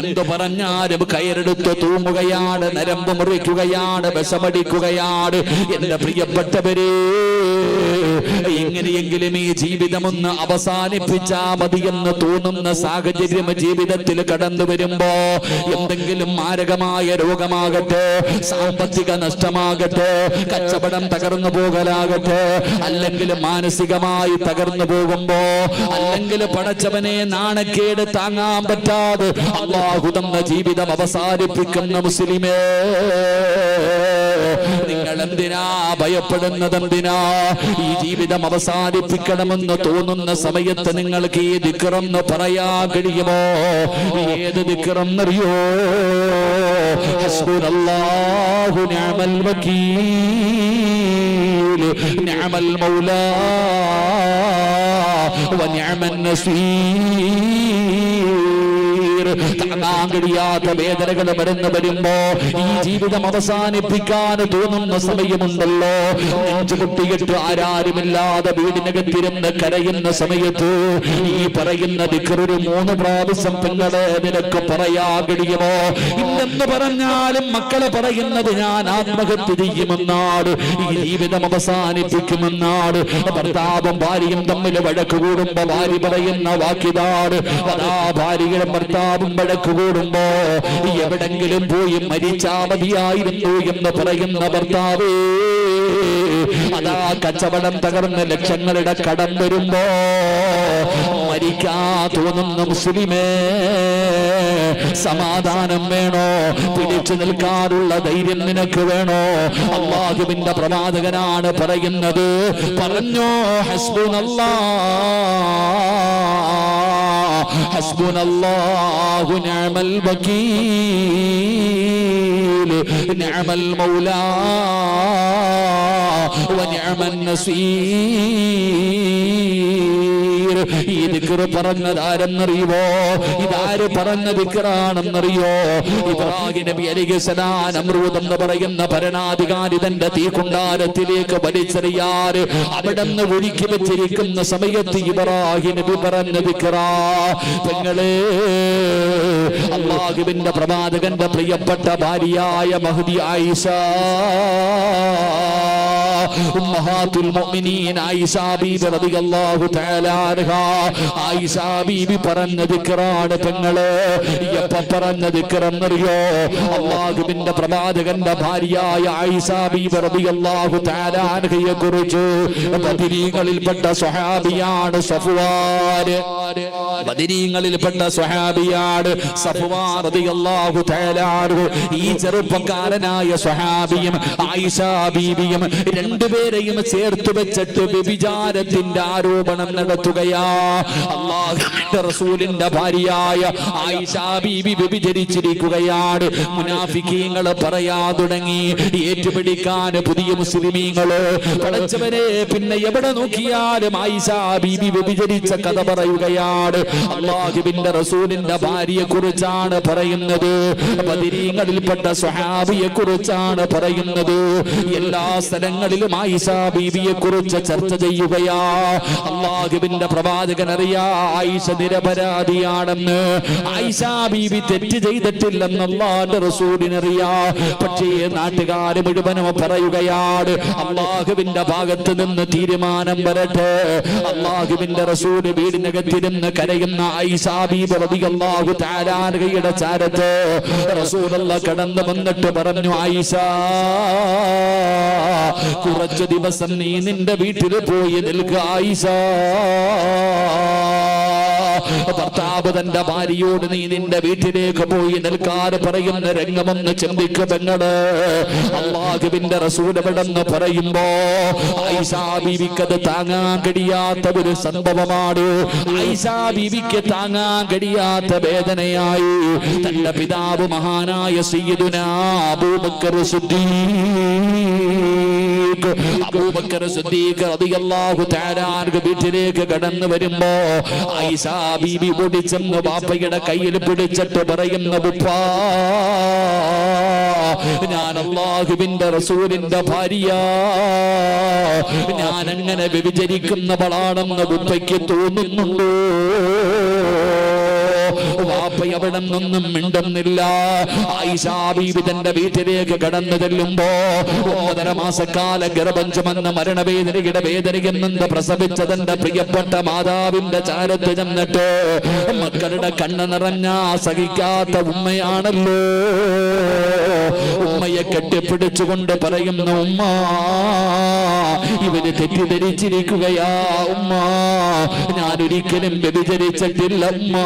എന്തു പറഞ്ഞാലും കയറെടുത്ത് തൂങ്ങുകയാണ് നരമ്പ് മുറിക്കുകയാണ് ബസമടിക്കുകയാണ് എന്റെ പ്രിയപ്പെട്ടവരെ എങ്ങനെയെങ്കിലും ഈ ജീവിതമൊന്ന് അവസാനിപ്പിച്ചാ മതി എന്ന് തോന്നുന്ന സാഹചര്യം ജീവിതത്തിൽ കടന്നു വരുമ്പോ എന്തെങ്കിലും മാരകമായ രോഗമാകട്ടെ സാമ്പത്തിക നഷ്ടമാകട്ടെ കച്ചവടം തകർന്നു പോകലാകട്ടെ അല്ലെങ്കിൽ മാനസികമായി തകർന്നു പോകുമ്പോ അല്ലെങ്കിൽ പടച്ചവനെ നാണക്കേട് താങ്ങാൻ പറ്റാതെ അള്ളാഹു തന്ന ജീവിതം അവസാനിപ്പിക്കുന്ന മുസ്ലിമേ നിങ്ങൾ എന്തിനാ ഭയപ്പെടുന്നത് എന്തിനാ ഈ ജീവിതം അവസാനിപ്പിക്കണമെന്ന് തോന്നുന്ന സമയത്ത് നിങ്ങൾക്ക് ഈ ദിക്കറെന്ന് പറയാൻ കഴിയുമോ? ഏത് ദിക്കറം ഹസ്ബുനല്ലാഹു നിഅമൽ വകീൽ നിഅമൽ മൗലാ താങ്ങാൻ കഴിയാത്ത വേദനകൾ വരുന്ന വരുമ്പോ ഈ ജീവിതം അവസാനിപ്പിക്കാൻ തോന്നുന്ന സമയമുണ്ടല്ലോ. പൊട്ടിയിട്ട് ആരാരുമില്ലാതെ വീടിനകത്തിരുന്ന് കരയുന്ന സമയത്ത് ഈ പറയുന്ന ദിക്കറൊരു മൂന്ന് പ്രാവശ്യം പെങ്ങളെ നിനക്ക് പറയാ കഴിയുമോ ഇല്ലെന്ന് പറഞ്ഞാലും മക്കളെ പറയുന്നത് ഞാൻ ആത്മഹത്യ ചെയ്യുമെന്നാണ്. ഈ ജീവിതം അവസാനിപ്പിക്കുമെന്നാണ്. ഭർത്താവും ഭാര്യയും തമ്മിൽ വഴക്ക് കൂടുമ്പോ ഭാര്യ പറയുന്ന വാക്കിതാണ്. അതാ ഭാര്യയുടെ ഭർത്താവും വഴക്ക് കൂടുമ്പോ എവിടെങ്കിലും പോയി മരിച്ചാ മതിയായിരുന്നു എന്ന് പറയുന്ന ഭർത്താവേ. അതാ കച്ചവടം തകർന്ന് ലക്ഷങ്ങളുടെ കടം വരുമ്പോ മരിക്കാ തോന്നുന്ന മുസ്ലിമേ സമാധാനം വേണോ? പിടിച്ചു നിൽക്കാറുള്ള ധൈര്യം നിനക്ക് വേണോ? അള്ളാഹുവിന്റെ പ്രവാചകനാണ് പറയുന്നത്. പറഞ്ഞോ ഹസ്ബുനല്ലാ. ഹസ്ബുനല്ലാഹു നിഅമൽ വകീൽ മൗലാ വനിഅമൻ നസീർ ഈ ദിക്ർ പറഞ്ഞത് ആരെന്നറിയുമോ ഇതാര് പറഞ്ഞ ദിക്റാണെന്നറിയോ ഇബ്രാഹിം നബി അലിഖലാൻ അമൃതം എന്ന് പറയുന്ന ഭരണാധികാരി തന്റെ തീകുണ്ടാരത്തിലേക്ക് വലിച്ചെറിയാറ്. അവിടെ നിന്ന് ഒഴുക്കി വെച്ചിരിക്കുന്ന സമയത്ത് ഇബ്രാഹിം നബി പറഞ്ഞ ദിക്റാ പെങ്ങളെ അള്ളാഹുവിന്റെ പ്രവാചകന്റെ പ്രിയപ്പെട്ട ഭാര്യയായ മഹുദി ആയിഷ. ഉമ്മഹാത്തുൽ മുഅ്മിനീൻ റളിയല്ലാഹു തആല പറഞ്ഞ ദിക്റാണ് പറഞ്ഞ ഭാര്യയായ റളിയല്ലാഹു തആല അൻഹയെ കുറിച്ച് ബദരീങ്ങളിൽപ്പെട്ട സ്വഹാബിയാണ് ബദരീങ്ങളിൽപ്പെട്ട സ്വഹാബിയാണ് റളിയല്ലാഹു തആല ഈ ചെറുപ്പക്കാരനായ സ്വഹാബിയും രണ്ടുപേരെയും ചേർത്ത് വെച്ചിട്ട് വ്യഭിചാരത്തിന്റെ ആരോപണം നടത്തുകയാ. അള്ളാഹുവിന്റെ റസൂലിന്റെ ഭാര്യയായ ആയിഷ ബീബി വ്യഭിചരിച്ചിരിക്കുകയാണ്. മുനാഫിക്കീങ്ങൾ പറയാ തുടങ്ങി. ഏറ്റുപിടിക്കാൻ പുതിയ മുസ്ലിമീങ്ങൾ പടച്ചവരെ പിന്നെ എവിടെ നോക്കിയാലും ആയിഷ ബീബി വ്യഭിചരിച്ച കഥ പറയുകയാണ്. അള്ളാഹുവിന്റെ റസൂലിന്റെ ഭാര്യയെ കുറിച്ചാണ് പറയുന്നത്. ബദിരീങ്ങളിൽപ്പെട്ട സ്വഹാബിയെ കുറിച്ചാണ് പറയുന്നത്. എല്ലാ സ്ഥലങ്ങളിലും ആയിഷ ബീബിയെ കുറിച്ച് ചർച്ച ചെയ്യുകയാ. അള്ളാഹുവിന്റെ പ്രവാചകൻ അറിയാ നിരപരാധിയാണെന്ന്. ആയിഷ ബീബി തെറ്റ് ചെയ്തിട്ടില്ലെന്ന് അള്ളാന്റെ റസൂലിനറിയാ പക്ഷേ നാട്ടുകാരെ മുഴുവനും പറയുകയാണ് അള്ളാഹുവിന്റെ ഭാഗത്ത് നിന്ന് തീരുമാനം വരട്ടെ. അള്ളാഹുവിന്റെ റസൂൽ വീടിനകത്തിരുന്ന് കരയുന്ന ആയിഷ ബീബി റളിയല്ലാഹു തആല അൻഹയുടെ ചാരത്ത് റസൂലുള്ള കടന്നു വന്നിട്ട് പറഞ്ഞു ആയിഷ കുറച്ചു ദിവസം നീ നിന്റെ വീട്ടിൽ പോയി നിൽക്കുക ആയിഷ. ഭർത്താവ് തന്റെ ഭാര്യയോട് നീ നിന്റെ വീട്ടിലേക്ക് പോയി നിൽക്കാൻ പറയുന്ന രംഗമെന്ന് ചിന്തിക്ക പെങ്ങൾ. അള്ളാഹുവിന്റെ റസൂലവിടെന്ന് പറയുമ്പോ ബീവിക്കത് താങ്ങാൻ കഴിയാത്ത ഒരു സംഭവമാണ്. ഐസാ ബീവിക്ക് താങ്ങാൻ കഴിയാത്ത വേദനയായി. തന്റെ പിതാവ് മഹാനായ സയ്യിദുനാ അബൂബക്കർ അബൂബക്കർ സിദ്ദീഖ് റളിയല്ലാഹു തആല വീട്ടിലേക്ക് കടന്നു വരുമ്പോ ഐസ ബീബി ഓടിച്ചെന്ന് ബാപ്പയുടെ കയ്യിൽ പിടിച്ചിട്ട് പറയുന്ന ഉപ്പാ ഞാൻ അള്ളാഹുവിന്റെ റസൂലിന്റെ ഭാര്യ. ഞാൻ അങ്ങനെ വ്യഭിചരിക്കുന്നവളാണെന്ന് ഉപ്പയ്ക്ക് തോന്നുന്നുണ്ടോ? വാപ്പ അവിടെ നിന്നൊന്നും മിണ്ടുന്നില്ല. ആയിഷാ ബീബി തന്റെ വീട്ടിലേക്ക് കടന്നു ചെല്ലുമ്പോ ഒന്നര മാസക്കാല ഗർഭം ചുമന്ന മരണവേദനയുടെ വേദനയിൽ നിന്ന് പ്രസവിച്ച തന്റെ പ്രിയപ്പെട്ട മാതാവിന്റെ ചാരത്ത് ചെന്നിട്ട് മക്കളുടെ കണ്ണ് നിറഞ്ഞ സഹിക്കാത്ത ഉമ്മയാണല്ലോ. ഉമ്മയെ കെട്ടിപ്പിടിച്ചുകൊണ്ട് പറയുന്ന ഉമ്മ ഇവർ തെറ്റിദ്ധരിച്ചിരിക്കുകയാ ഉമ്മ. ഞാനൊരിക്കലും വ്യഭിചരിച്ചിട്ടില്ല ഉമ്മ.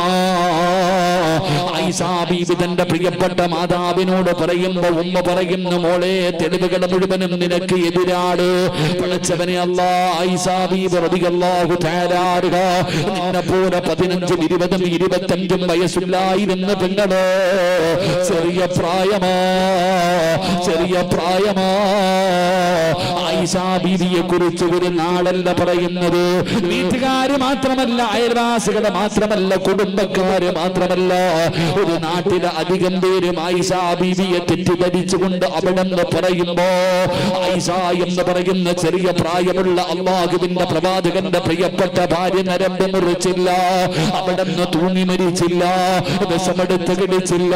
തന്റെ പ്രിയപ്പെട്ട മാതാവിനോട് പറയുമ്പോ ഉമ്മ പറയുന്നു മോളെ തെളിവുകൾ മുഴുവനും നിനക്ക് എതിരാണ്. പഠിച്ചവനെ നിന്നെ പോലെ പതിനഞ്ചും ഇരുപതും ഇരുപത്തഞ്ചും വയസ്സില്ലായിരുന്ന പെങ്ങൾ ചെറിയ പ്രായമാ? ചെറിയ പ്രായമാ? ബീവിയെ കുറിച്ച് ഒരു നാടല്ല പറയുന്നത്. വീട്ടുകാര് മാത്രമല്ല അയൽവാസികളെ മാത്രമല്ല കുടുംബക്കാര് മാത്രമല്ല ഒരു നാട്ടിലെ ഐസാ ബീവിയെ തെറ്റിദ്ധരിച്ചുകൊണ്ട് അവിടെ നിന്ന് പറയുമ്പോ ഐസ എന്ന് പറയുന്ന ചെറിയ പ്രായമുള്ള അള്ളാഹുവിന്റെ പ്രവാചകന്റെ പ്രിയപ്പെട്ട ഭാര്യ നരമ്പ് മുറിച്ചില്ല അവിടെ നിന്ന് തൂങ്ങി മരിച്ചില്ല വിഷമെടുത്ത് കിടിച്ചില്ല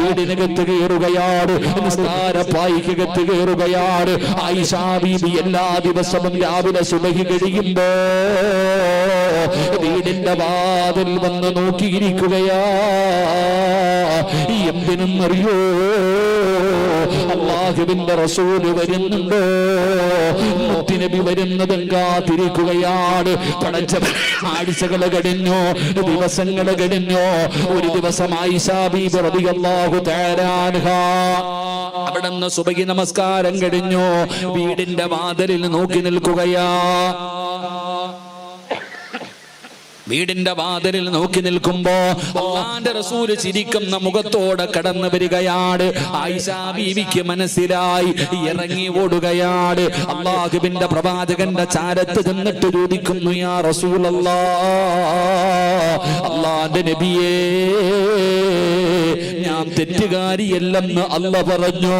വീടിനകത്ത് കയറുകയാണ് നിസ്താരപ്പായിക്കകത്ത് കയറുകയാണ്. ഐഷാ ബീബി എല്ലാ ദിവസവും രാവിലെ സുബഹി കഴിയുമ്പോ വീടിന്റെ വാതിൽ വന്ന് നോക്കിയിരിക്കുകയാ എന്തിനും അറിയോ? അള്ളാഹുവിന്റെ റസൂൽ വരുന്നുണ്ടോ. മുത്തിനബി വരുന്നതും കാത്തിരിക്കുകയാണ്. പടച്ച ആഴ്ചകൾ കഴിഞ്ഞു ദിവസങ്ങൾ കഴിഞ്ഞു. ഒരു ദിവസം ആയിഷാബീബ് റളിയല്ലാഹു തആലാൻഹ അവിടുന്ന് സുബഹി നമസ്കാരം കഴിഞ്ഞു. വീടിന്റെ വാതിലിൽ നോക്കി നിൽക്കുകയാ. വീടിന്റെ വാതിലിൽ നോക്കി നിൽക്കുമ്പോ അള്ളാന്റെ റസൂൽ ചിരിക്കുന്ന മുഖത്തോടെ കടന്നു വരികയാണ്. ആയിഷാ ബീവിക്ക് മനസ്സിലായി ഇറങ്ങി ഓടുകയാണ്. അള്ളാഹുബിന്റെ പ്രവാചകന്റെ ചാരത്ത് ചെന്നിട്ട് ചോദിക്കുന്നു യാ റസൂൽ അള്ളാന്റെ നബിയേ ഞാൻ തെറ്റുകാരിയല്ലെന്ന് അല്ല പറഞ്ഞു?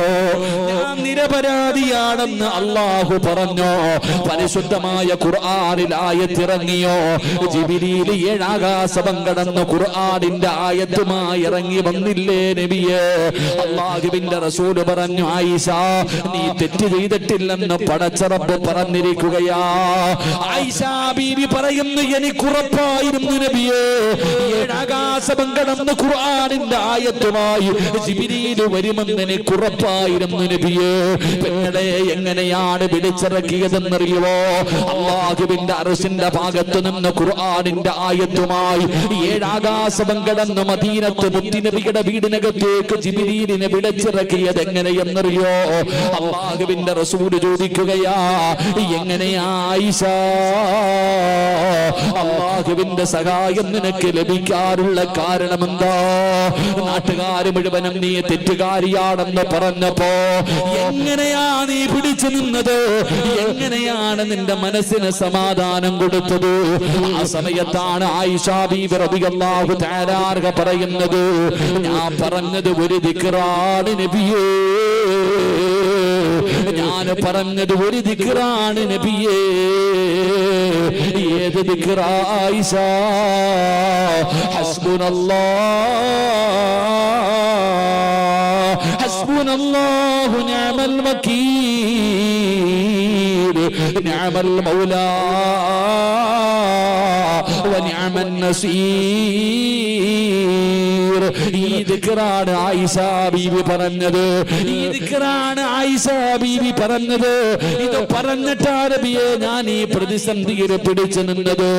ഞാൻ നിരപരാധിയാണെന്ന് അള്ളാഹു പറഞ്ഞു? പരിശുദ്ധമായ ഖുർആനിൽ ആയത്തിറങ്ങിയോ? ജിബിരിയിൽ ഏഴാകാശം കടന്ന് ഖുർആനിന്റെ ആയത്തുമായി ഇറങ്ങി വന്നില്ലേ നബിയെ? അള്ളാഹുവിന്റെ റസൂൽ പറഞ്ഞു ആയിഷ നീ തെറ്റ് ചെയ്തിട്ടില്ലെന്ന് പടച്ചറപ്പ് പറഞ്ഞിരിക്കുകയാ. ആയിഷ ബീവി പറയുന്നു എനിക്കുറപ്പായിരുന്നു നബിയെ ഏഴാകാശം കടന്ന് ഖുർആനിന്റെ ആയത്തുമായി ജിബിരിയിൽ വരുമെന്ന് എനിക്കുറപ്പായിരുന്നു നബിയേ. പെങ്ങളെ എങ്ങനെയാണ് വിളിച്ചിറക്കിയതെന്നറിയുവോ? അള്ളാഹുവിന്റെ അറസിന്റെ ഭാഗത്ത് നിന്ന് ഖുർആനിന്റെ ആയത്തുമായി ഏഴാകാശം കടന്ന് മദീനത്ത് മുത്തിനബിയുടെ വീടിനകത്തേക്ക് ജിബിലീലിനെ വിളിച്ചിറക്കിയത് എങ്ങനെയെന്നറിയോ അള്ളാഹുവിന്റെ റസൂൽ ചോദിക്കുകയാ എങ്ങനെയാ ആയിഷ അള്ളാഹുവിന്റെ സഹായം നിനക്ക് ലഭിക്കാറുള്ള കാരണം എന്താ നാട്ടുകാര് മുഴുവനും നീ തെറ്റുകാരിയാണെന്ന് പറഞ്ഞപ്പോ എങ്ങനെയാ നീ പിടിച്ചു നിന്നത്? എങ്ങനെയാണ് നിന്റെ മനസ്സിന് സമാധാനം കൊടുത്തത്? ആ സമയത്താണ് പറയുന്നത്. ഞാൻ പറഞ്ഞത് ഒരു ദിക്റാണ് നബിയേ. ഞാൻ പറഞ്ഞത് ഒരു ദിക്റാണ് നബിയേ. ഏത് ദിക്റായിസ ഹസ്ബുനല്ലാ. വകീൽ മൗലാ. ഈ ദിക്റാണ് ആയിഷ ബീവി പറഞ്ഞത്. ഈ ദിക്റാണ് ആയിഷ ബീവി പറഞ്ഞത്. ഇത് പറഞ്ഞിട്ടാ നബിയെ ഞാൻ ഈ പ്രതിസന്ധിയിൽ പിടിച്ചു നിന്നത്.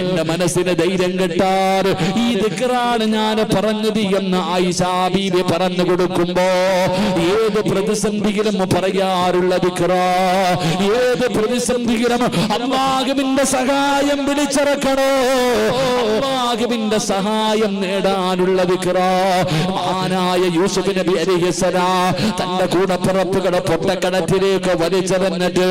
എന്റെ മനസ്സിന് ധൈര്യം കിട്ടാർ. ഈ ദിക്റാണ് ഞാൻ പറഞ്ഞത് എന്ന് ആയിഷ ബീവി പറഞ്ഞു കൊടുക്കുമ്പോ ഏത് പ്രതിസന്ധിയിലും പറയാറുള്ള ദിക്റാ ഏത് പ്രതിസന്ധിയിലും അമ്മാകുവിന്റെ സഹായം വിളിച്ചിറക്കണോ? അമ്മാകുവിന്റെ സഹായം നേടാനുള്ള ദിക്റാ മഹാനായ യൂസുഫ് നബി അലിഹിസലാം തന്റെ കൂടപ്പുറപ്പുകളെ പൊട്ടക്കണറ്റിലേക്ക് വലിച്ചെറിഞ്ഞിട്ട്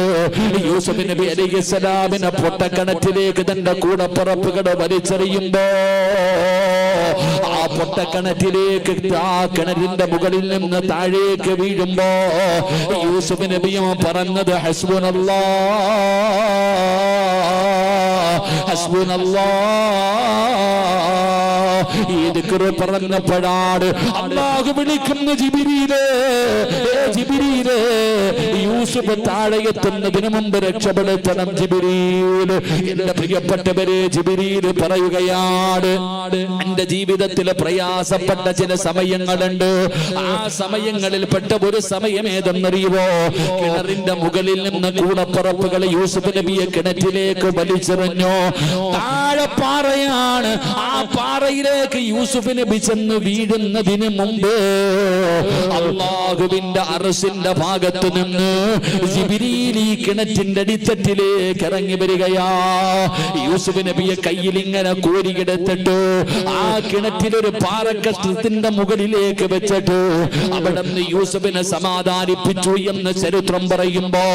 യൂസുഫ് നബി അലിഹിസലാമിനെ പൊട്ടക്കണറ്റിലേക്ക് തന്റെ കൂടപ്പുറപ്പുകളെ വലിച്ചെറിയുമ്പോ ആ പൊട്ടക്കിണറ്റിലേക്ക് ആ കിണറ്റിന്റെ മുകളിൽ നിന്ന് താഴേക്ക് വീഴുമ്പോ യൂസുഫ് നബിയും പറഞ്ഞത് ഹസ്ബുനല്ലാ ഈ ദിക്റ് പറഞ്ഞപ്പോഴാണ് അള്ളാഹു വിളിക്കുന്ന ജിബിരിയിൽ ജിബിരിയിൽ യൂസുഫ് താഴെ എത്തുന്നതിന് മുമ്പ് രക്ഷപ്പെടുത്തണം ജിബിരിയിൽ എന്റെ പ്രിയപ്പെട്ടവരെ ജിബിരിയിൽ പറയുകയാണ്. എന്റെ ജീവിതത്തിൽ പ്രയാസപ്പെട്ട ചില സമയങ്ങളുണ്ട്. ആ സമയങ്ങളിൽ പെട്ട ഒരു സമയം ഏതെന്നറിയുമോ കിണറിന്റെ മുകളിൽ നിന്ന് കൂടപ്പുറപ്പുകൾ യൂസുഫ് നബിയെ കിണറ്റിലേക്ക് വലിച്ചെറിഞ്ഞു. താഴെ പാറയാണ് ആ പാറയിലേക്ക് യൂസുഫ് നബി വീഴുന്നതിന് മുമ്പ് അള്ളാഹുവിന്റെ അറസിന്റെ ഭാഗത്ത് നിന്ന് ജിബിരിയിൽ ഈ കിണറ്റിന്റെ അടിത്തട്ടിലേക്ക് ഇറങ്ങി വരികയാ. യൂസുഫ് നബിയെ കയ്യിൽ ഇങ്ങനെ കോരിയെടുത്തിട്ട് ആ കിണറ്റിലൊരു പാറക്കഷ്ടത്തിന്റെ മുകളിലേക്ക് വെച്ചിട്ടു അവിടെ നിന്ന് യൂസുഫിനെ സമാധാനിപ്പിച്ചു എന്ന് ചരിത്രം പറയുമ്പോ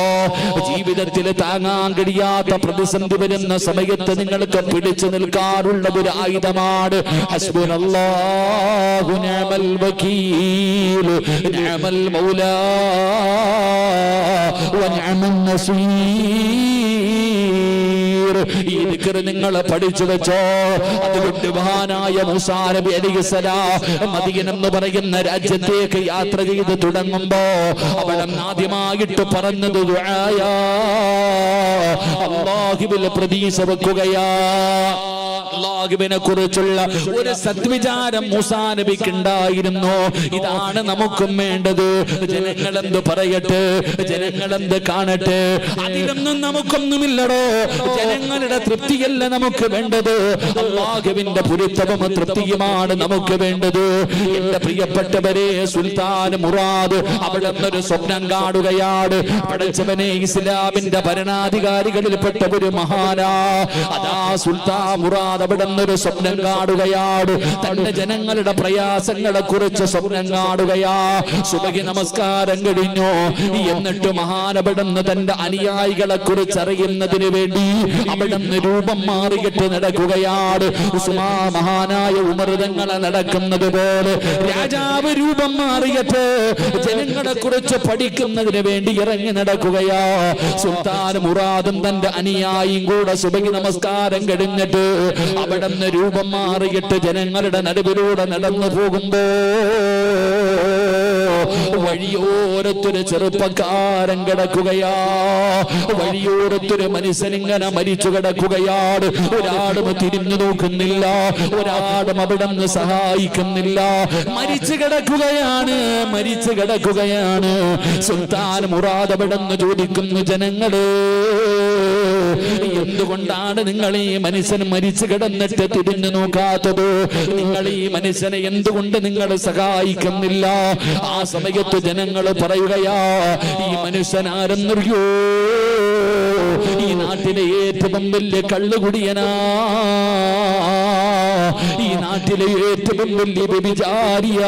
ജീവിതത്തിൽ താങ്ങാൻ കഴിയാത്ത പ്രതിസന്ധി വരുന്ന സമയത്ത് നിങ്ങൾക്ക് പിടിച്ചു നിൽക്കാറുള്ള ഒരു ആയുധമാണ്. ഹസ്ബുനല്ലാഹു നിഅമൽ വകീൽ മൗലാ നസീർ. ഈ ദിക്ർ നിങ്ങൾ പഠിച്ചു വെച്ചോ. അതുകൊണ്ട് മഹാനായ മൂസാ നബി മദീന എന്ന് പറയുന്ന രാജ്യത്തേക്ക് യാത്ര ചെയ്ത് തുടങ്ങുമ്പോ അവിടെ ആദ്യമായിട്ട് പറഞ്ഞത് അല്ലാഹുവിൽ പ്രതീക്ഷ വെക്കുകയാ. അള്ളാഹുവിനെ കുറിച്ചുള്ള ഒരു സദ്വിചാരം മൂസാ നബിക്ക് ഉണ്ടായിരുന്നു ഇതാണ് നമുക്കും വേണ്ടത്. ജനങ്ങൾ എന്ത് പറയട്ടെ? ജനങ്ങൾ എന്ത് കാണട്ടെ? അതിലൊന്നും നമുക്കൊന്നുമില്ലടോ. ജനങ്ങളുടെ തൃപ്തിയല്ല നമുക്ക് വേണ്ടത്. അള്ളാഹുവിന്റെ പുരുത്തവും തൃപ്തിയുമാണ് നമുക്ക് വേണ്ടത്. എന്റെ പ്രിയപ്പെട്ടവരെ സുൽത്താൻ മുറാദ് അവിടെ നിന്നൊരു സ്വപ്നം കാണുകയാണ്. പഠിച്ചവനെ ഇസ്ലാമിന്റെ ഭരണാധികാരികളിൽപ്പെട്ട ഒരു മഹാനാ. അതാ സുൽത്താൻ മുറാദ് അവിടെ നിന്നൊരു സ്വപ്നം കാണുകയാണ് തന്റെ ജനങ്ങളുടെ പ്രയാസങ്ങളെ കുറിച്ച് സ്വപ്നം കാണുകയാ. സുബഹി നമസ്കാരം കഴിഞ്ഞു. എന്നിട്ട് മഹാനപടന്ന് തന്റെ അനുയായികളെ കുറിച്ച് അറിയുന്നതിന് വേണ്ടി അവിടെ നിന്ന് രൂപം മാറിയിട്ട് നടക്കുകയാണ് ഉസ്മാ മഹാനായ ഉമൃതങ്ങളെ നടക്കുന്നത് പോലെ രാജാവ് രൂപം മാറിയിട്ട് ജനങ്ങളെ കുറിച്ച് പഠിക്കുന്നതിന് വേണ്ടി ഇറങ്ങി നടക്കുകയാ. സുൽത്താൻ മുറാദും തന്റെ അനുയായിയും കൂടെ സുബഹി നമസ്കാരം കഴിഞ്ഞിട്ട് അവിടെ നിന്ന് രൂപം മാറിയിട്ട് ജനങ്ങളുടെ നടുവിലൂടെ നടന്നു പോകുമ്പോ വഴിയോരത്തൊരു ചെറുപ്പക്കാരൻ കിടക്കുകയാ. വഴിയോരത്തൊരു മനുഷ്യനിങ്ങനെ മരിച്ചു കിടക്കുകയാണ്. ഒരാളും തിരിഞ്ഞു നോക്കുന്നില്ല. ഒരാളും അവിടെ നിന്ന് സഹായിക്കുന്നില്ല. മരിച്ചു കിടക്കുകയാണ്. മരിച്ചു കിടക്കുകയാണ്. സുൽത്താൻ മുറാദ് അവിടെ നിന്ന് ചോദിക്കുന്നു ജനങ്ങൾ എന്തുകൊണ്ടാണ് നിങ്ങൾ ഈ മനുഷ്യൻ മരിച്ചു കിടന്നിട്ട് തിരിഞ്ഞു നോക്കാത്തത്? നിങ്ങൾ ഈ മനുഷ്യനെ എന്തുകൊണ്ട് നിങ്ങൾ സഹായിക്കുന്നില്ല? ആ സമയത്ത് ജനങ്ങൾ പറയുകയാ ഈ മനുഷ്യൻ ആരെന്നറിയോ ഈ നാട്ടിലെ ഏറ്റവും വലിയ കള്ളുകുടിയനാ. ഈ നാട്ടിലെ ഏറ്റവും വലിയ വ്യഭിചാരിയ.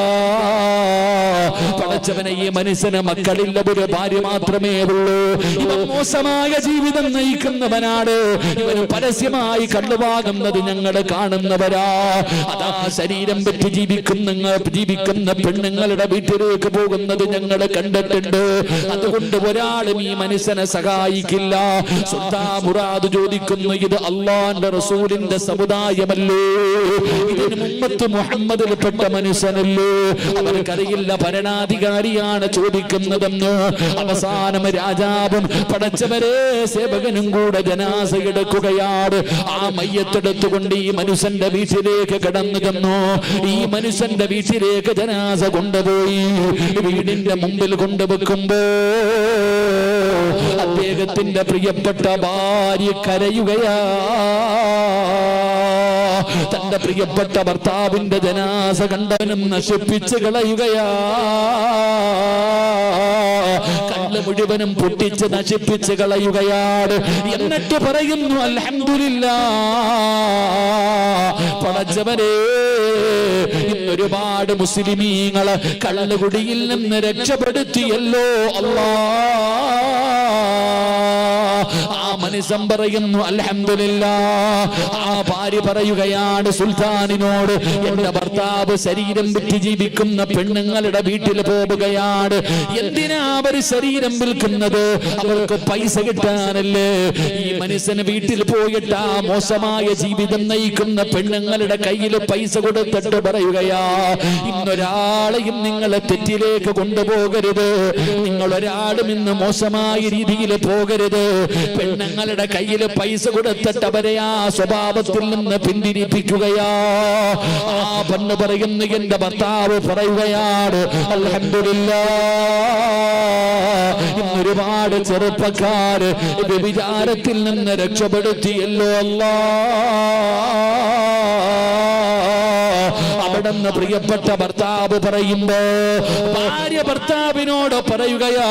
പടച്ചവനെ ഈ മനുഷ്യന് മക്കളില്ല ഒരു ഭാര്യ മാത്രമേ ഉള്ളൂ. ഇവൻ മോശമായ ജീവിതം നയിക്കുന്നവനാണ്. ഇവന് പരസ്യമായി കണ്ടുവാകുന്നത് ഞങ്ങൾ കാണുന്നവരാ. അതാ ശരീരം പറ്റി ജീവിക്കുന്ന ജീവിക്കുന്ന പെണ്ണുങ്ങളുടെ വീട്ടിലേക്ക് പോകുന്നത് ഞങ്ങൾ കണ്ടിട്ടുണ്ട്. അതുകൊണ്ട് ഒരാളും ഈ മനുഷ്യനെ സഹായിക്കില്ല. സുൽത്താ മുറാദ് ചോദിക്കുന്നു ഇത് അള്ളാന്റെ റസൂലിന്റെ സമുദായമല്ലേ? ഇതിന് മുമ്പത്ത് മുഹമ്മദിൽപ്പെട്ട മനുഷ്യനല്ലേ? അവർക്കറിയില്ല ഭരണാധികാരിയാണ് ചോദിക്കുന്നതെന്ന്. അവസാനം രാജാവും പടച്ചവരെ സേവകനും കൂടെ ജനാസ എടുക്കുകയാണ് ആ മയ്യത്തെടുത്തുകൊണ്ട് ഈ മനുഷ്യന്റെ വീട്ടിലേക്ക് കടന്നു തന്നു ഈ മനുഷ്യന്റെ വീട്ടിലേക്ക് ജനാസ കൊണ്ടുപോയി. വീടിന്റെ മുമ്പിൽ കൊണ്ടുവെക്കുമ്പോ അദ്ദേഹത്തിന്റെ പ്രിയപ്പെട്ട ഭാര്യ കരയുകയാ. തന്റെ പ്രിയപ്പെട്ട ഭർത്താവിന്റെ ജനാസ കണ്ടവനും നശിപ്പിച്ച് കളയുകയാ. കണ്ണ് മുഴുവനും പൊട്ടിച്ച് നശിപ്പിച്ച് കളയുകയാണ്. എന്നിട്ട് പറയുന്നു അലഹമില്ല പടച്ചവരെ ഇന്നൊരുപാട് മുസ്ലിമീങ്ങളെ കള്ളുകുടിയിൽ നിന്ന് രക്ഷപ്പെടുത്തിയല്ലോ അല്ലാ. മനുഷ്യൻ പറയുന്നു അലഹമില്ല ആ ഭാര്യ പറയുകയാണ് സുൽത്താനിനോട് എന്റെ ഭർത്താവ് ശരീരം വിറ്റ് ജീവിക്കുന്ന പെണ്ണുങ്ങളുടെ വീട്ടിൽ പോവുകയാണ്. എന്തിനാ അവർ ശരീരം വിൽക്കുന്നത്? അവർക്ക് പൈസ കിട്ടാനല്ലേ? ഈ മനുഷ്യന് വീട്ടിൽ പോയിട്ട് ആ മോശമായ ജീവിതം നയിക്കുന്ന പെണ്ണുങ്ങളുടെ കയ്യിൽ പൈസ കൊടുത്തിട്ട് പറയുകയാ ഇന്നൊരാളെയും നിങ്ങളെ തെറ്റിലേക്ക് കൊണ്ടുപോകരുത്. നിങ്ങൾ ഒരാളും ഇന്ന് മോശമായ രീതിയിൽ പോകരുത്. പെണ്ണുങ്ങളുടെ കയ്യിൽ പൈസ കൊടുത്തിട്ട് അവരെ ആ സ്വഭാവത്തിൽ നിന്ന് പിന്തിരിപ്പിക്കുകയാ. ആ പെണ്ണ് പറയുന്ന എന്റെ ഭർത്താവ് പറയുകയാണ് ഇന്ന് ഒരുപാട് ചെറുപ്പക്കാര് വ്യഭിചാരത്തിൽ നിന്ന് രക്ഷപ്പെടുത്തിയല്ലോ അല്ലാ. അവിടുന്ന് പ്രിയപ്പെട്ട ഭർത്താവ് പറയുമ്പോ ഭാര്യ ഭർത്താവിനോട് പറയുകയാ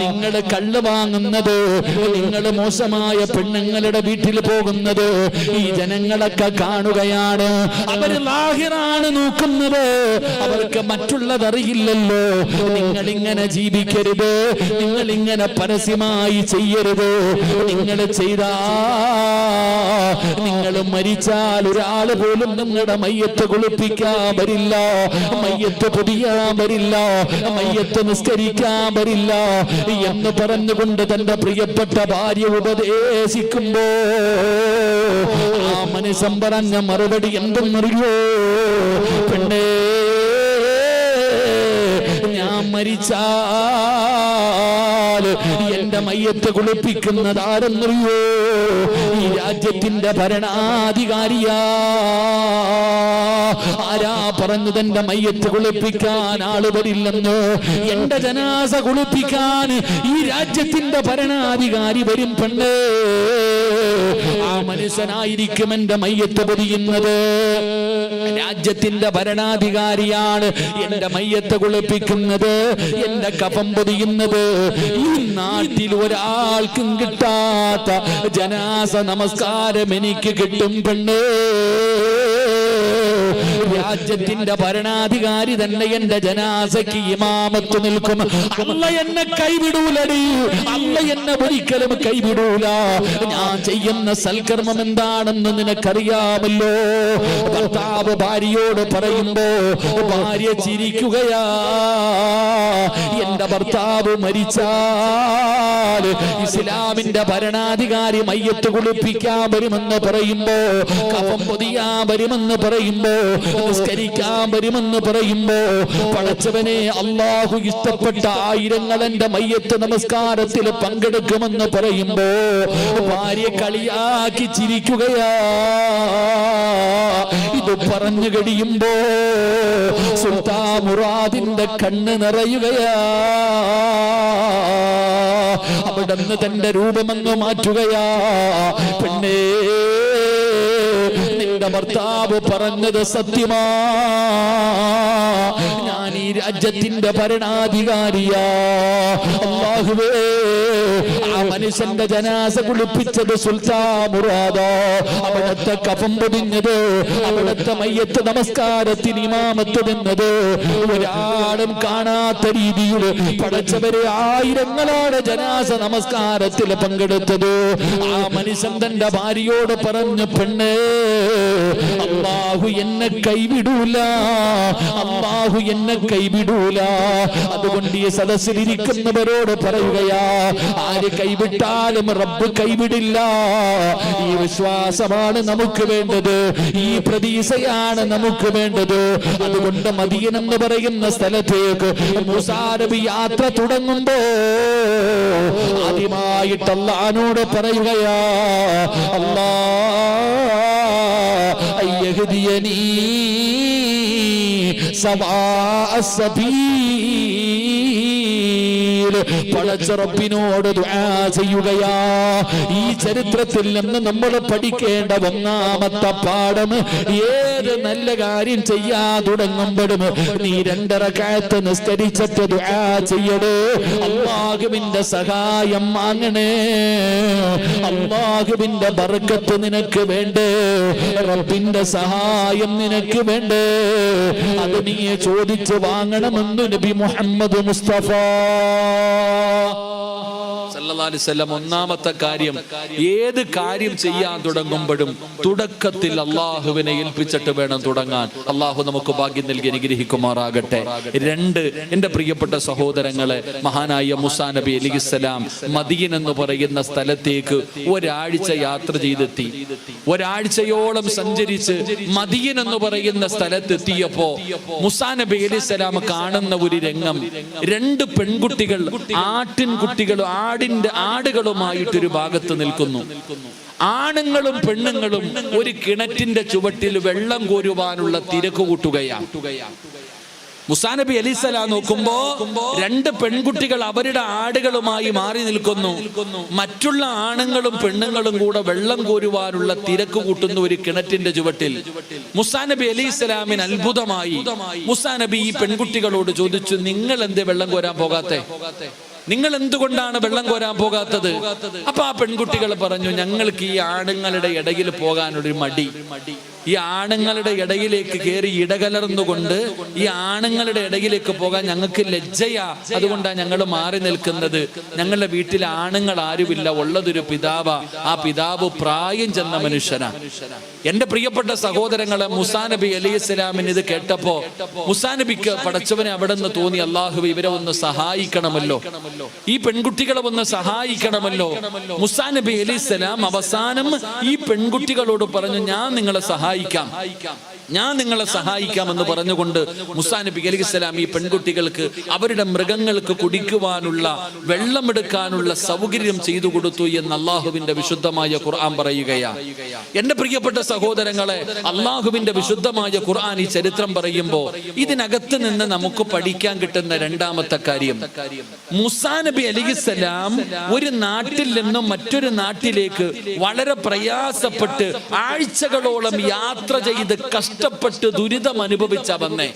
നിങ്ങൾ കള്ള് വാങ്ങുന്നത് നിങ്ങൾ മോശമായ പെണ്ണുങ്ങളുടെ വീട്ടിൽ പോകുന്നത് ഈ ജനങ്ങളൊക്കെ കാണുകയാണ്. അവർ ലാഹിറാണ് നോക്കുന്നത്. അവർക്ക് മറ്റുള്ളതറിയില്ലല്ലോ. നിങ്ങൾ ഇങ്ങനെ ജീവിക്കരുത്. നിങ്ങൾ ഇങ്ങനെ പരസ്യമായി ചെയ്യരുത്. നിങ്ങൾ ചെയ്താ നിങ്ങൾ മരിച്ചാൽ ഒരാൾ പോലും നിങ്ങളുടെ മയ്യത്ത് കുളിപ്പിക്കാൻ വരില്ല. മയ്യത്ത് പൊതിയാൻ വരില്ല. മയ്യത്ത് നിസ്കരിക്കാൻ വരില്ല. എന്ന് പറഞ്ഞുകൊണ്ട് തന്റെ പ്രിയപ്പെട്ട ഭാര്യ ഉപദേശിക്കുമ്പോ ആ മനുഷ്യൻ പറഞ്ഞ മറുപടി എന്തെന്നറിയോ? പെണ്ണേ ഞാൻ മരിച്ചാൽ എന്റെ മയ്യത്ത് കുളിപ്പിക്കുന്നത് ആരെന്നറിയോ ഈ രാജ്യത്തിന്റെ ഭരണാധികാരിയാ. ആരാ പറഞ്ഞത് എന്റെ മയ്യത്ത് കുളിപ്പിക്കാൻ ആൾ എന്റെ ജനാസ കുളിപ്പിക്കാൻ ഈ രാജ്യത്തിന്റെ ഭരണാധികാരി വരും പെണ്ണ്. ആ മനുഷ്യനായിരിക്കും എന്റെ മയ്യത്ത് പൊതിയുന്നത്. രാജ്യത്തിന്റെ ഭരണാധികാരിയാണ് എന്റെ മയ്യത്ത് കുളിപ്പിക്കുന്നത്. എന്റെ കഫം പൊതിയുന്നത്. ഈ നാട്ടിൽ ഒരാൾക്കും കിട്ടാത്ത ജനാസ നമസ്കാരം എനിക്ക് കിട്ടും പെണ്ണ്. രാജ്യത്തിന്റെ ഭരണാധികാരി തന്നെ എന്റെ ജനാസയ്ക്ക് ഇമാമത്ത് നിൽക്കും. അല്ല എന്നെ കൈവിടൂലടി. അല്ല എന്നെ ഒരിക്കലും കൈവിടൂല. ഞാൻ ചെയ്യുന്ന സൽക്കർമ്മം എന്താണെന്ന് നിനക്കറിയാമല്ലോ. ഭർത്താവ് ഭാര്യയോട് പറയുമ്പോ ഭാര്യ ചിരിക്കുകയാ. എന്റെ ഭർത്താവ് മരിച്ചാൽ ഇസ്ലാമിന്റെ ഭരണാധികാരി മയ്യത്ത് കുളിപ്പിക്കാൻ വരുമെന്ന് പറയുമ്പോ കഫം പൊതിയാൻ വരുമെന്ന് പറയുമ്പോ നിസ്കരിക്കാൻ വരുമെന്ന് പറയുമ്പോ പടച്ചവനെ അള്ളാഹു ഇഷ്ടപ്പെട്ട ആയിരങ്ങൾ എന്റെ മയ്യത്ത് നമസ്കാരത്തിൽ പങ്കെടുക്കുമെന്ന് പറയുമ്പോ ഭാര്യ കളിയാക്കി ചിരിക്കുകയാ. ഇത് പറഞ്ഞു കഴിയുമ്പോ സുൽത്താൻ മുറാദിന്റെ കണ്ണ് നിറയുകയാ. അവിടുന്ന് തന്റെ രൂപമങ്ങ് മാറ്റുകയാ. പെണ്ണേ നിന്റെ ഭർത്താവ് പറഞ്ഞത് സത്യമാ. ഞാൻ ഈ രാജ്യത്തിന്റെ ഭരണാധികാരിയാ ആ മനുഷ്യന്റെ ജനാസ കുളിപ്പിച്ചത് സുൽത്താൻ മുറാദ അവിടത്തെ കഫം പൊതിഞ്ഞത് അവിടത്തെ മയ്യത്ത് നമസ്കാരത്തിന് ഇമാമത്ത് നിന്നത് ഒരാളും കാണാത്ത രീതിയിൽ പടച്ചവരെ ആയിരങ്ങളോടെ ജനാസ നമസ്കാരത്തിൽ പങ്കെടുത്തത്. ആ മനുഷ്യൻ തന്റെ ഭാര്യയോട് പറഞ്ഞു പെണ്ണേ അള്ളാഹു എന്നെ കൈവിടൂല. അള്ളാഹു എന്നെ കൈവിടൂല. അതുകൊണ്ട് ഈ സദസ്സിലിരിക്കുന്നവരോട് പറയുകയാ ആര് കൈവിട്ടാലും റബ്ബ് കൈവിടില്ല. ഈ വിശ്വാസമാണ് നമുക്ക് വേണ്ടത്. ഈ പ്രതീക്ഷയാണ് നമുക്ക് വേണ്ടത്. അതുകൊണ്ട് മദീൻ എന്ന് പറയുന്ന സ്ഥലത്തേക്ക് മുസാരബി യാത്ര തുടങ്ങുമ്പോ ആദ്യമായിട്ട് അള്ളഹാനോട് പറയുകയാ അല്ലാ അയ്യഹദിയനീ സവാ സബീൽ പടച്ചറപ്പിനോട് ചെയ്യുകയാ. ഈ ചരിത്രത്തിൽ നിന്ന് നമ്മൾ പഠിക്കേണ്ട ഒന്നാമത്തെ പാഠം ഏത് നല്ല കാര്യം ചെയ്യാ തുടങ്ങുമ്പോഴും നീ രണ്ടര കാലത്ത് നിസ്കരിച്ചിട്ട് ദുആ ചെയ്യടേ. അള്ളാഹുവിന്റെ സഹായം വാങ്ങണേ. അള്ളാഹുവിന്റെ ബർക്കത്ത് നിനക്ക് വേണ്ടേ. റബ്ബിന്റെ സഹായം നിനക്ക് വേണ്ടേ. അത് നീ ചോദിച്ചു വാങ്ങണമെന്ന് നബി മുഹമ്മദ് മുസ്തഫ. അലൈഹി വസല്ലം ഒന്നാമത്തെ കാര്യം ഏത് കാര്യം ചെയ്യാൻ തുടങ്ങുമ്പോഴും തുടക്കത്തിൽ അള്ളാഹുവിനെ ഏൽപ്പിച്ചിട്ട് വേണം തുടങ്ങാൻ. അള്ളാഹു നമുക്ക് ഭാഗ്യം നൽകി അനുഗ്രഹിക്കുമാറാകട്ടെ. രണ്ട് എന്റെ പ്രിയപ്പെട്ട സഹോദരങ്ങളെ മഹാനായ മുസാ നബി അലിസ്സലാം മദീൻ എന്ന് പറയുന്ന സ്ഥലത്തേക്ക് ഒരാഴ്ച യാത്ര ചെയ്തെത്തി. ഒരാഴ്ചയോളം സഞ്ചരിച്ച് മദീൻ എന്ന് പറയുന്ന സ്ഥലത്തെത്തിയപ്പോ മുസാ നബി അലിസ്സലാം കാണുന്ന ഒരു രംഗം. രണ്ട് പെൺകുട്ടികൾ ആട്ടിൻകുട്ടികൾ ആടിന്റെ ആടുകളുമായിട്ടൊരു ഭാഗത്ത് നിൽക്കുന്നു. ആണുങ്ങളും പെണ്ണുങ്ങളും ഒരു കിണറ്റിന്റെ ചുവട്ടിൽ വെള്ളം കോരുവാനുള്ള തിരക്ക് കൂട്ടുകയാണ് മുസാനബി അലിസല നോക്കുമ്പോ രണ്ട് പെൺകുട്ടികൾ അവരുടെ ആടുകളുമായി മാറി നിൽക്കുന്നു. മറ്റുള്ള ആണുങ്ങളും പെണ്ണുങ്ങളും കൂടെ വെള്ളം കോരുവാനുള്ള തിരക്ക് കൂട്ടുന്ന ഒരു കിണറ്റിന്റെ ചുവട്ടിൽ. മുസാനബി അലി ഇസ്ലാമിന് അത്ഭുതമായി. മുസാനബി ഈ പെൺകുട്ടികളോട് ചോദിച്ചു നിങ്ങൾ എന്തേ വെള്ളം കോരാൻ പോകാത്തെ? നിങ്ങൾ എന്തുകൊണ്ടാണ് വെള്ളം കോരാൻ പോകാത്തത്? അപ്പൊ ആ പെൺകുട്ടികൾ പറഞ്ഞു ഞങ്ങൾക്ക് ഈ ആണുങ്ങളുടെ ഇടയിൽ പോകാനൊരു മടി. ഈ ആണുങ്ങളുടെ ഇടയിലേക്ക് കയറി ഇടകലർന്നുകൊണ്ട് ഈ ആണുങ്ങളുടെ ഇടയിലേക്ക് പോകാൻ ഞങ്ങൾക്ക് ലജ്ജയാ. അതുകൊണ്ടാണ് ഞങ്ങൾ മാറി നിൽക്കുന്നത്. ഞങ്ങളുടെ വീട്ടിൽ ആണുങ്ങൾ ആരുമില്ല. ഉള്ളതൊരു പിതാവ. ആ പിതാവ് പ്രായം ചെന്ന മനുഷ്യനാണ് എന്റെ പ്രിയപ്പെട്ട സഹോദരങ്ങളെ മുസാ നബി അലി ഇസ്ലാമിന് ഇത് കേട്ടപ്പോ മുസാ നബിക്ക് പടച്ചവനെ അവിടെ നിന്ന് തോന്നി അള്ളാഹു ഇവരെ ഒന്ന് സഹായിക്കണമല്ലോ. ഈ പെൺകുട്ടികളെ ഒന്ന് സഹായിക്കണമല്ലോ. മുസാ നബി അലി ഇസ്ലാം അവസാനം ഈ പെൺകുട്ടികളോട് പറഞ്ഞു ഞാൻ നിങ്ങളെ സഹായിക്കാം സഹായിക്കാം ഞാൻ നിങ്ങളെ സഹായിക്കാമെന്ന് പറഞ്ഞുകൊണ്ട് മുസാ നബി അലി ഇസ്ലാം ഈ പെൺകുട്ടികൾക്ക് അവരുടെ മൃഗങ്ങൾക്ക് കുടിക്കുവാനുള്ള വെള്ളമെടുക്കാനുള്ള സൗകര്യം ചെയ്തു കൊടുത്തു എന്ന് അള്ളാഹുവിന്റെ വിശുദ്ധമായ ഖുർആൻ പറയുകയാ. എന്റെ പ്രിയപ്പെട്ട സഹോദരങ്ങളെ അള്ളാഹുവിന്റെ വിശുദ്ധമായ ഖുർആൻ ഈ ചരിത്രം പറയുമ്പോൾ ഇതിനകത്ത് നിന്ന് നമുക്ക് പഠിക്കാൻ കിട്ടുന്ന രണ്ടാമത്തെ കാര്യം മുസാ നബി അലിസ്സലാം ഒരു നാട്ടിൽ നിന്നും മറ്റൊരു നാട്ടിലേക്ക് വളരെ പ്രയാസപ്പെട്ട് ആഴ്ചകളോളം യാത്ര ചെയ്ത് കഷ്ടപ്പെട്ട് ദുരിതം അനുഭവിച്ച വന്നേ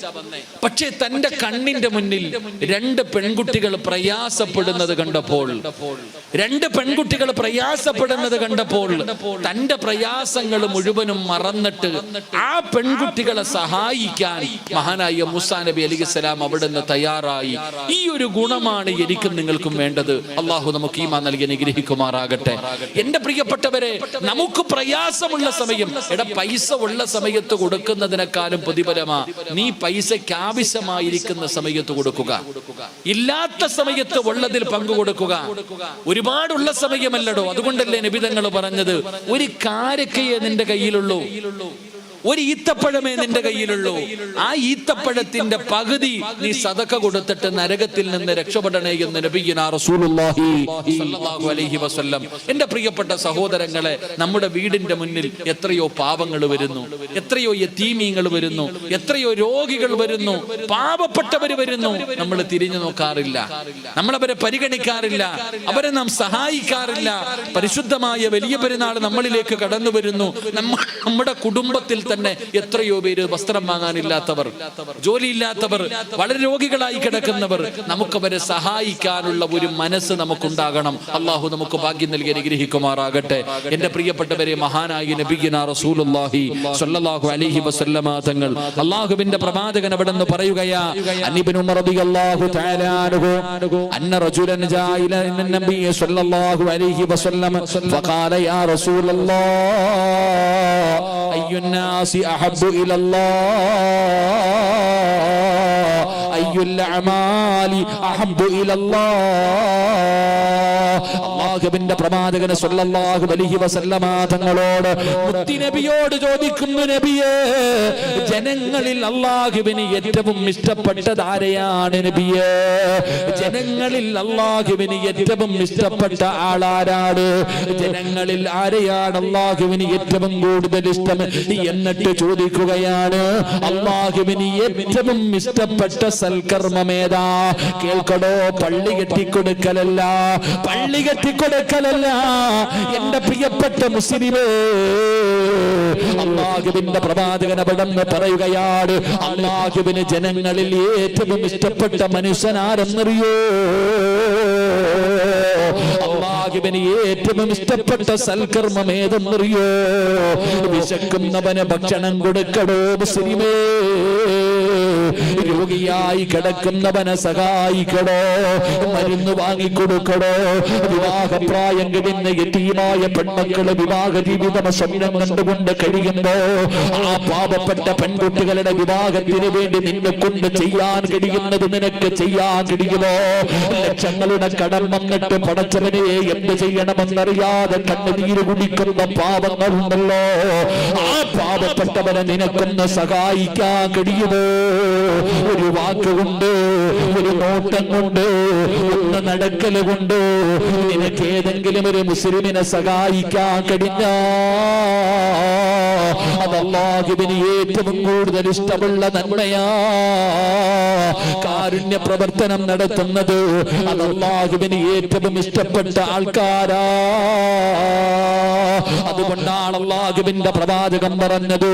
പക്ഷേ തന്റെ കണ്ണിന്റെ മുന്നിൽ രണ്ട് പെൺകുട്ടികൾ പ്രയാസപ്പെടുന്നത് കണ്ടപ്പോൾ. രണ്ട് പെൺകുട്ടികൾ പ്രയാസപ്പെടുന്നത് കണ്ടപ്പോൾ തന്റെ പ്രയാസങ്ങൾ മുഴുവനും മറന്നിട്ട് ആ പെൺകുട്ടികളെ സഹായിക്കാൻ മഹാനായ മുസാ നബി അലിസ്സലാം അവിടുന്ന് തയ്യാറായി. ഈ ഒരു ഗുണമാണ് എനിക്കും നിങ്ങൾക്കും വേണ്ടത്. അള്ളാഹു നമുക്ക് ഈമാ നൽകി അനുഗ്രഹിക്കുമാറാകട്ടെ. എന്റെ പ്രിയപ്പെട്ടവരെ നമുക്ക് പ്രയാസമുള്ള സമയം എടാ പൈസ ഉള്ള സമയത്ത് കൊടുക്കുന്നതിനേക്കാളും പ്രതിഫലമാ. നീ പൈസയ്ക്ക് ആവശ്യമായിരിക്കുന്ന സമയത്ത് കൊടുക്കുക. ഇല്ലാത്ത സമയത്ത് ഉള്ളതിൽ പങ്കു കൊടുക്കുക. ഒരുപാടുള്ള സമയമല്ലടോ. അതുകൊണ്ടല്ലേ നിബിതങ്ങൾ പറഞ്ഞത് ഒരു കാരക്കയെ നിന്റെ കയ്യിലുള്ളൂ. ഒരു ഈത്തപ്പഴമേ നിന്റെ കയ്യിലുള്ളൂ. ആ ഈത്തപ്പഴത്തിന്റെ പകുതി നീ സതക്ക കൊടുത്തിട്ട് നരകത്തിൽ നിന്ന് രക്ഷപ്പെടണേ എന്ന് അലൈഹി വസല്ലം. എന്റെ പ്രിയപ്പെട്ട സഹോദരങ്ങളെ നമ്മുടെ വീടിന്റെ മുന്നിൽ എത്രയോ പാവങ്ങൾ വരുന്നു. എത്രയോ യത്തീമീങ്ങൾ വരുന്നു. എത്രയോ രോഗികൾ വരുന്നു. പാവപ്പെട്ടവർ വരുന്നു. നമ്മൾ തിരിഞ്ഞു നോക്കാറില്ല. നമ്മളവരെ പരിഗണിക്കാറില്ല. അവരെ നാം സഹായിക്കാറില്ല. പരിശുദ്ധമായ വലിയ പെരുന്നാൾ നമ്മളിലേക്ക് കടന്നു വരുന്നു. നമ്മ നമ്മുടെ കുടുംബത്തിൽ തന്നെ എത്രയോ പേര് വസ്ത്രം വാങ്ങാനില്ലാത്തവർ ജോലിയില്ലാത്തവർ വളരെ രോഗികളായി കിടക്കുന്നവർ. നമുക്കവരെ സഹായിക്കാനുള്ള ഒരു മനസ്സ് നമുക്കുണ്ടാകണം. അള്ളാഹു നമുക്ക് ഭാഗ്യം നൽകി അനുഗ്രഹിക്കുമാറാകട്ടെ. എന്റെ പ്രിയപ്പെട്ടവരെ മഹാനായി നബിഗിന റസൂലുള്ളാഹി സ്വല്ലല്ലാഹു അലൈഹി വസല്ലമ തങ്ങൾ അള്ളാഹുവിന്റെ പ്രവാചകൻ അവിടെ നിന്ന് പറയുകയാ അന്നിബ്നു ഉമർ റളിയല്ലാഹു തആല അൻഹു അന്ന റജുലൻ ജാ ഇല നബി സ്വല്ലല്ലാഹു അലൈഹി വസല്ലം ഫഖാല യാ റസൂലല്ലാഹ് أي الناس أحب إلى الله. അയ്യുൽ അമാലി അഹബ്ബു ഇലല്ലാഹ്. അല്ലാഹുവിന്റെ പ്രവാചകന് സല്ലല്ലാഹു അലൈഹി വസല്ലമ തങ്ങളോട് മുത്തി നബിയോട് ചോദിക്കുന്നു നബിയേ ജനങ്ങളിൽ അള്ളാഹുവിന് ഏറ്റവും ഇഷ്ടപ്പെട്ട ആരെയാണ് നബിയേ? ജനങ്ങളിൽ അള്ളാഹുവിന് ഏറ്റവും ഇഷ്ടപ്പെട്ട ആളാരാണ്? ജനങ്ങളിൽ ആരെയാണ് അള്ളാഹുവിന് ഏറ്റവും കൂടുതൽ ഇഷ്ടം? എന്നിട്ട് ചോദിക്കുകയാണ് അള്ളാഹുവിന് ഏറ്റവും ഇഷ്ടപ്പെട്ട സൽ സൽക്കർമ്മമേതാ കേൾക്കടോ പള്ളി കെട്ടിക്കൊടുക്കലല്ല. പള്ളി കെട്ടിക്കൊടുക്കലല്ല. എന്റെ പ്രിയപ്പെട്ട മുസ്ലിമേ അള്ളാഹുവിന്റെ പ്രവാചകൻ അവിടെന്ന് പറയുകയാണ് അള്ളാഹുവിന് ജനങ്ങളിൽ ഏറ്റവും ഇഷ്ടപ്പെട്ട മനുഷ്യനാരെന്നറിയോ? അള്ളാഹുവിന് ഏറ്റവും ഇഷ്ടപ്പെട്ട സൽക്കർമ്മം ഏതെന്നറിയോ വിശക്കുന്നവന് ഭക്ഷണം കൊടുക്കടോ മുസ്ലിമേ. രോഗിയായി കിടക്കുന്നവനെ സഹായിക്കടോ മരുന്ന് വാങ്ങിക്കൊടുക്കടോ. വിവാഹപ്രായം കഴിഞ്ഞ എത്തിയുമായ പെൺമക്കൾ വിവാഹ ജീവിതം സ്വപ്നം കണ്ടുകൊണ്ട് കഴിയുമ്പോ ആ പാപപ്പെട്ട പെൺകുട്ടികളുടെ വിവാഹത്തിന് വേണ്ടി നിന്നെ കൊണ്ട് ചെയ്യാൻ കഴിയുന്നത് നിനക്ക് ചെയ്യാൻ കഴിയുമോ? ലക്ഷങ്ങളുടെ കടം വന്നിട്ട് പടച്ചവനെ എന്ത് ചെയ്യണമെന്നറിയാതെ കണ്ണുനീര് കുടിക്കുന്ന പാപങ്ങളുണ്ടല്ലോ ആ പാപപ്പെട്ടവനെ നിനക്കൊന്ന് സഹായിക്കാൻ കഴിയുമോ? ഒരു വാക്കുകൊണ്ട് ഒരു നോട്ടം കൊണ്ട് ഒന്ന് നടക്കൽ കൊണ്ട് നിനക്ക് ഏതെങ്കിലും ഒരു മുസ്ലിമിനെ സഹായിക്കാൻ കഴിഞ്ഞ? അതല്ലാഹുവിന് ഏറ്റവും കൂടുതൽ ഇഷ്ടമുള്ള നന്മയാ. കാരുണ്യ പ്രവർത്തനം നടത്തുന്നത് അതല്ലാഹുവിന് ഏറ്റവും ഇഷ്ടപ്പെട്ട ആൾക്കാരാ. അതുകൊണ്ടാണ് അള്ളാഹുവിന്റെ പ്രവാചകം പറഞ്ഞത്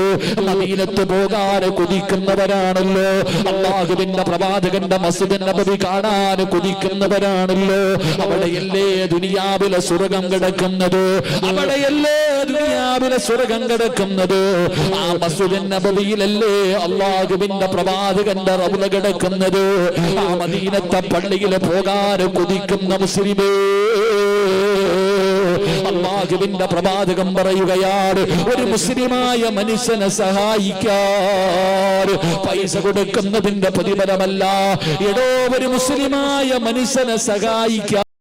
നവീനത്ത് പോകാതെ കുതിക്കുന്നവരാണല്ലോ. അള്ളാഹുവിന്റെ പ്രവാചകന്റെ മസ്ജിദ് നബി കാണാൻ കുതിക്കുന്നവരാണല്ലോ. അവിടെയല്ലേ ദുനിയാവിലെ സ്വർഗം കിടക്കുന്നത്? അവിടെയല്ലേ ദുനിയാവിലെ സ്വർഗം കിടക്കുന്നത്? ആ മസ്ജിദ് നബിയിലല്ലേ അള്ളാഹുവിന്റെ പ്രവാചകന്റെ റബുല കിടക്കുന്നത്? ആ മദീനത്തെ പള്ളിയിൽ പോകാൻ കുതിക്കുന്ന മുസ്ലിമേ. അള്ളാഹുവിന്റെ പ്രവാചകം പറയുകയാണ്. ഒരു മുസ്ലിമായ മനുഷ്യനെ സഹായിക്കാൻ പൈസ കൊടുക്കുന്നതിന്റെ പ്രതിഫലമല്ല. എടോ ഒരു മുസ്ലിമായ മനുഷ്യനെ സഹായിക്കാൻ